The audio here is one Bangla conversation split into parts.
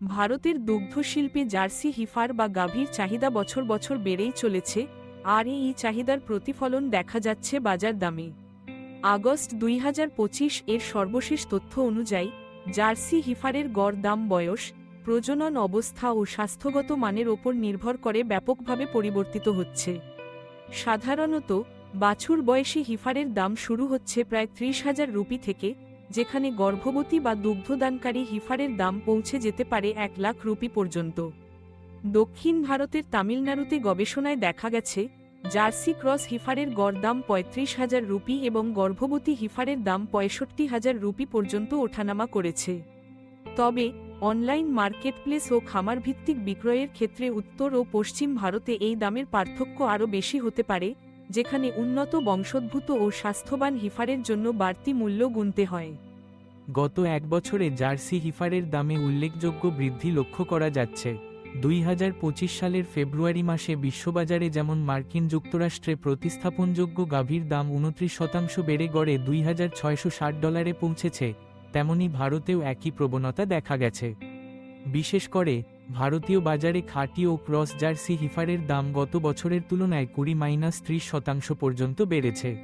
ভারতের দুগ্ধশিল্পে জার্সি, হিফার বা গাভীর চাহিদা বছর বছর বেড়েই চলেছে, আর এই চাহিদার প্রতিফলন দেখা যাচ্ছে বাজার দামে। আগস্ট দুই হাজার পঁচিশ এর সর্বশেষ তথ্য অনুযায়ী, জার্সি, হিফারের গড় দাম, বয়স, প্রজনন অবস্থা ও স্বাস্থ্যগত মানের ওপর নির্ভর করে ব্যাপকভাবে পরিবর্তিত হচ্ছে। সাধারণত, বাছুর বয়সী হিফারের দাম শুরু হচ্ছে প্রায় ত্রিশ হাজার রুপি থেকে যেখানে গর্ভবতী বা দুগ্ধদানকারী হিফারের দাম পৌঁছে যেতে পারে এক লাখ রুপি পর্যন্ত। দক্ষিণ ভারতের তামিলনাড়ুতে গবেষণায় দেখা গেছে, জার্সি ক্রস হিফারের গড় দাম পঁয়ত্রিশ হাজার রুপি এবং গর্ভবতী হিফারের দাম পঁয়ষট্টি হাজার রুপি পর্যন্ত ওঠানামা করেছে। তবে, অনলাইন মার্কেটপ্লেস ও খামার ভিত্তিক বিক্রয়ের ক্ষেত্রে উত্তর ও পশ্চিম ভারতে এই দামের পার্থক্য আরও বেশি হতে পারে যেখানে উন্নত বংশোদ্ভূত ও স্বাস্থ্যবান হিফারের জন্য বাড়তি মূল্য গুনতে হয়। গত এক বছরে জার্সি হিফারের দামে উল্লেখযোগ্য বৃদ্ধি লক্ষ্য করা যাচ্ছে। দুই হাজার পঁচিশ সালের ফেব্রুয়ারি মাসে বিশ্ববাজারে যেমন মার্কিন যুক্তরাষ্ট্রে প্রতিস্থাপনযোগ্য গাভীর দাম উনত্রিশ শতাংশ বেড়ে গড়ে দুই হাজার ছয়শো ষাট ডলারে পৌঁছেছে, তেমনি ভারতেও একই প্রবণতা দেখা গেছে। বিশেষ করে ভারতীয় বাজারে খাঁটি ও ক্রস জার্সি হিফারের দাম গত বছরের তুলনায় কুড়ি মাইনাস ত্রিশ শতাংশ পর্যন্ত বেড়েছে।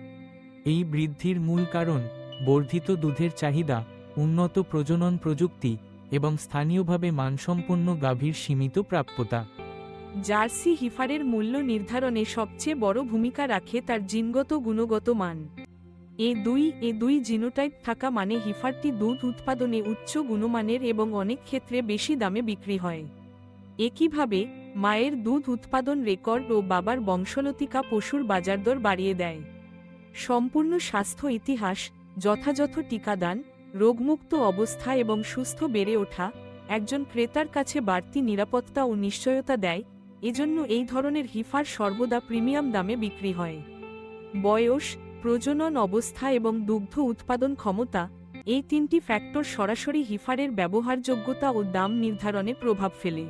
এই বৃদ্ধির মূল কারণ, বর্ধিত দুধের চাহিদা, উন্নত প্রজনন প্রযুক্তি এবং স্থানীয়ভাবে মানসম্পন্ন গাভীর সীমিত প্রাপ্যতা। জার্সি হিফারের মূল্য নির্ধারণে সবচেয়ে বড় ভূমিকা রাখে তার জিনগত গুণগত মান। এ দুই এ দুই জিনোটাইপ থাকা মানে হিফারটি দুধ উৎপাদনে উচ্চ গুণমানের এবং অনেক ক্ষেত্রে বেশি দামে বিক্রি হয়। একইভাবে, মায়ের দুধ উৎপাদন রেকর্ড ও বাবার বংশলতিকা পশুর বাজারদর বাড়িয়ে দেয়। সম্পূর্ণ স্বাস্থ্য ইতিহাস, যথাযথ টিকাদান, রোগমুক্ত অবস্থা এবং সুস্থ বেড়ে ওঠা, একজন ক্রেতার কাছে বাড়তি নিরাপত্তা ও নিশ্চয়তা দেয়, এজন্য এই ধরনের হিফার সর্বদা প্রিমিয়াম দামে বিক্রি হয়। বয়স প্রজনন অবস্থা এবং দুগ্ধ উৎপাদন ক্ষমতা, এই তিনটি ফ্যাক্টর সরাসরি হিফারের ব্যবহারযোগ্যতা ও দাম নির্ধারণে প্রভাব ফেলে।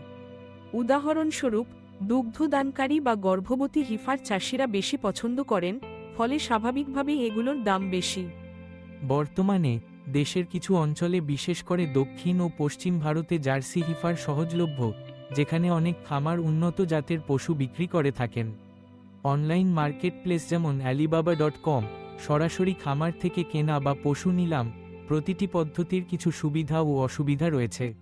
উদাহরণস্বরূপ, দুগ্ধদানকারী বা গর্ভবতী হিফার চাষিরা বেশি পছন্দ করেন, ফলে স্বাভাবিকভাবেই এগুলোর দাম বেশি। বর্তমানে, দেশের কিছু অঞ্চলে বিশেষ করে দক্ষিণ ও পশ্চিম ভারতে জার্সি হিফার সহজলভ্য, যেখানে অনেক খামার উন্নত জাতের পশু বিক্রি করে থাকেন। অনলাইন মার্কেটপ্লেস যেমন অ্যালিবাবা ডট কম, সরাসরি খামার থেকে কেনা বা পশু নিলাম, প্রতিটি পদ্ধতির কিছু সুবিধা ও অসুবিধা রয়েছে।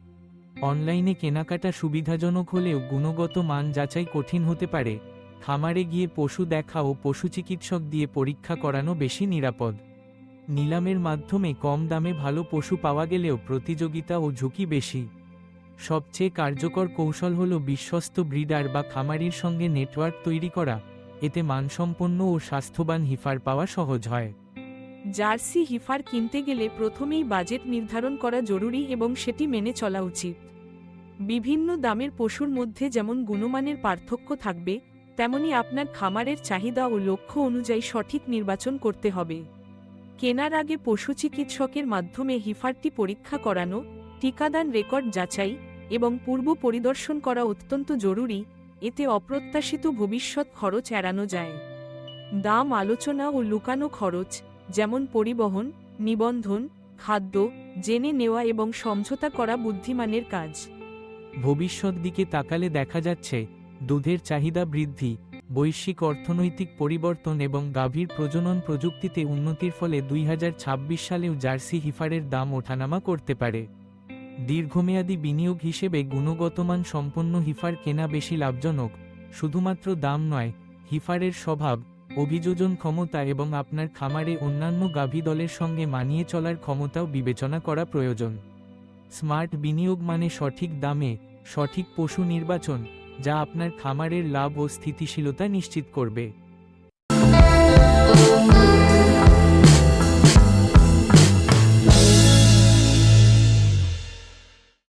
অনলাইনে কেনাকাটা সুবিধাজনক হলেও গুণগত মান যাচাই কঠিন হতে পারে। খামারে গিয়ে পশু দেখা ও পশু চিকিৎসক দিয়ে পরীক্ষা করানো বেশি নিরাপদ। নিলামের মাধ্যমে কম দামে ভালো পশু পাওয়া গেলেও প্রতিযোগিতা ও ঝুঁকি বেশি। সবচেয়ে কার্যকর কৌশল হল বিশ্বস্ত ব্রিডার বা খামারির সঙ্গে নেটওয়ার্ক তৈরি করা। এতে মানসম্পন্ন ও স্বাস্থ্যবান হিফার পাওয়া সহজ হয়। জার্সি হিফার কিনতে গেলে প্রথমেই বাজেট নির্ধারণ করা জরুরি এবং সেটি মেনে চলা উচিত। বিভিন্ন দামের পশুর মধ্যে যেমন গুণমানের পার্থক্য থাকবে, তেমনি আপনার খামারের চাহিদা ও লক্ষ্য অনুযায়ী সঠিক নির্বাচন করতে হবে। কেনার আগে পশু চিকিৎসকের মাধ্যমে হিফারটি পরীক্ষা করানো, টিকাদান রেকর্ড যাচাই এবং পূর্ব পরিদর্শন করা অত্যন্ত জরুরি এতে অপ্রত্যাশিত ভবিষ্যৎ খরচ এড়ানো যায়। দাম, আলোচনা ও লুকানো খরচ, যেমন পরিবহন, নিবন্ধন, খাদ্য, জেনে নেওয়া এবং সমঝোতা করা বুদ্ধিমানের কাজ। ভবিষ্যৎ দিকে তাকালে দেখা যাচ্ছে, দুধের চাহিদা বৃদ্ধি, বৈশ্বিক অর্থনৈতিক পরিবর্তন এবং গাভীর প্রজনন প্রযুক্তিতে উন্নতির ফলে দুই হাজার ছাব্বিশ সালেও জার্সি হিফারের দাম ওঠানামা করতে পারে। দীর্ঘমেয়াদী বিনিয়োগ হিসেবে গুণগতমান সম্পন্ন হিফার কেনা বেশি লাভজনক, শুধুমাত্র দাম নয়, হিফারের স্বভাব, অভিযোজন ক্ষমতা এবং আপনার খামারে অন্যান্য গাভী দলের সঙ্গে মানিয়ে চলার ক্ষমতাও বিবেচনা করা প্রয়োজন। স্মার্ট বিনিয়োগ মানে সঠিক দামে, সঠিক পশু নির্বাচন, যা আপনার খামারের লাভ ও স্থিতিশীলতা নিশ্চিত করবে।